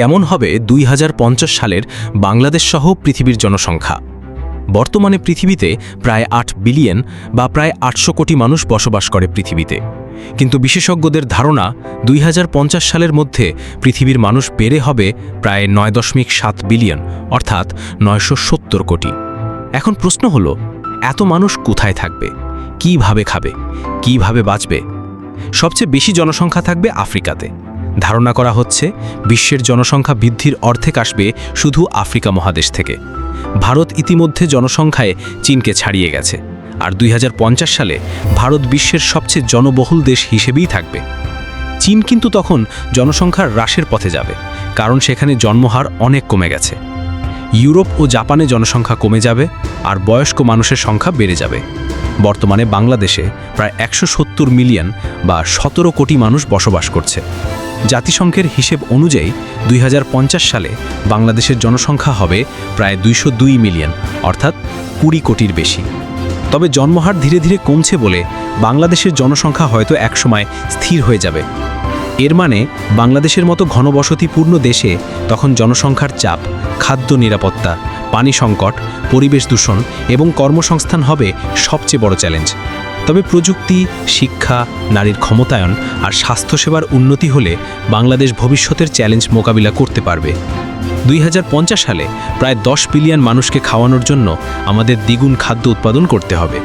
কেমন হবে দুই হাজার পঞ্চাশ সালের বাংলাদেশ সহ পৃথিবীর জনসংখ্যা? বর্তমানে পৃথিবীতে প্রায় আট বিলিয়ন বা প্রায় আটশো কোটি মানুষ বসবাস করে পৃথিবীতে। কিন্তু বিশেষজ্ঞদের ধারণা দুই হাজার পঞ্চাশ সালের মধ্যে পৃথিবীর মানুষ বেড়ে হবে প্রায় নয় দশমিক সাত বিলিয়ন, অর্থাৎ নয়শো সত্তর কোটি। এখন প্রশ্ন হল, এত মানুষ কোথায় থাকবে? কীভাবে খাবে? কীভাবে বাঁচবে? সবচেয়ে বেশি জনসংখ্যা থাকবে আফ্রিকাতে। ধারণা করা হচ্ছে বিশ্বের জনসংখ্যা বৃদ্ধির অর্ধেক আসবে শুধু আফ্রিকা মহাদেশ থেকে। ভারত ইতিমধ্যে জনসংখ্যায় চীনকে ছাড়িয়ে গেছে। আর দুই হাজার পঞ্চাশ সালে ভারত বিশ্বের সবচেয়ে জনবহুল দেশ হিসেবেই থাকবে। চীন কিন্তু তখন জনসংখ্যার হ্রাসের পথে যাবে, কারণ সেখানে জন্মহার অনেক কমে গেছে। ইউরোপ ও জাপানে জনসংখ্যা কমে যাবে আর বয়স্ক মানুষের সংখ্যা বেড়ে যাবে। বর্তমানে বাংলাদেশে প্রায় একশো সত্তর মিলিয়ন বা সতেরো কোটি মানুষ বসবাস করছে। জাতিসংঘের হিসেব অনুযায়ী দুই হাজার পঞ্চাশ সালে বাংলাদেশের জনসংখ্যা হবে প্রায় দুইশো দুই মিলিয়ন, অর্থাৎ কুড়ি কোটির বেশি। তবে জন্মহার ধীরে ধীরে কমছে বলে বাংলাদেশের জনসংখ্যা হয়তো একসময় স্থির হয়ে যাবে। এর মানে বাংলাদেশের মতো ঘনবসতিপূর্ণ দেশে তখন জনসংখ্যার চাপ, খাদ্য নিরাপত্তা, পানি সংকট, পরিবেশ দূষণ এবং কর্মসংস্থান হবে সবচেয়ে বড় চ্যালেঞ্জ। তবে প্রযুক্তি, শিক্ষা, নারীর ক্ষমতায়ন আর স্বাস্থ্যসেবার উন্নতি হলে বাংলাদেশ ভবিষ্যতের চ্যালেঞ্জ মোকাবিলা করতে পারবে। দুই হাজার পঞ্চাশ সালে প্রায় দশ বিলিয়ন মানুষকে খাওয়ানোর জন্য আমাদের দ্বিগুণ খাদ্য উৎপাদন করতে হবে।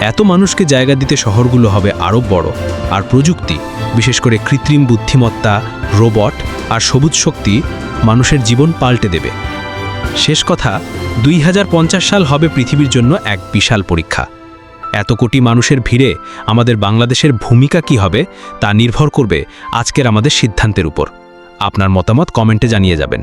এত মানুষকে জায়গা দিতে শহরগুলো হবে আরও বড় আর প্রযুক্তি, বিশেষ করে কৃত্রিম বুদ্ধিমত্তা, রোবট আর সবুজ শক্তি মানুষের জীবন পাল্টে দেবে। শেষ কথা, দুই হাজার পঞ্চাশ সাল হবে পৃথিবীর জন্য এক বিশাল পরীক্ষা। এত কোটি মানুষের ভিড়ে আমাদের বাংলাদেশের ভূমিকা কি হবে তা নির্ভর করবে আজকের আমাদের সিদ্ধান্তের উপর। আপনার মতামত কমেন্টে জানিয়ে যাবেন।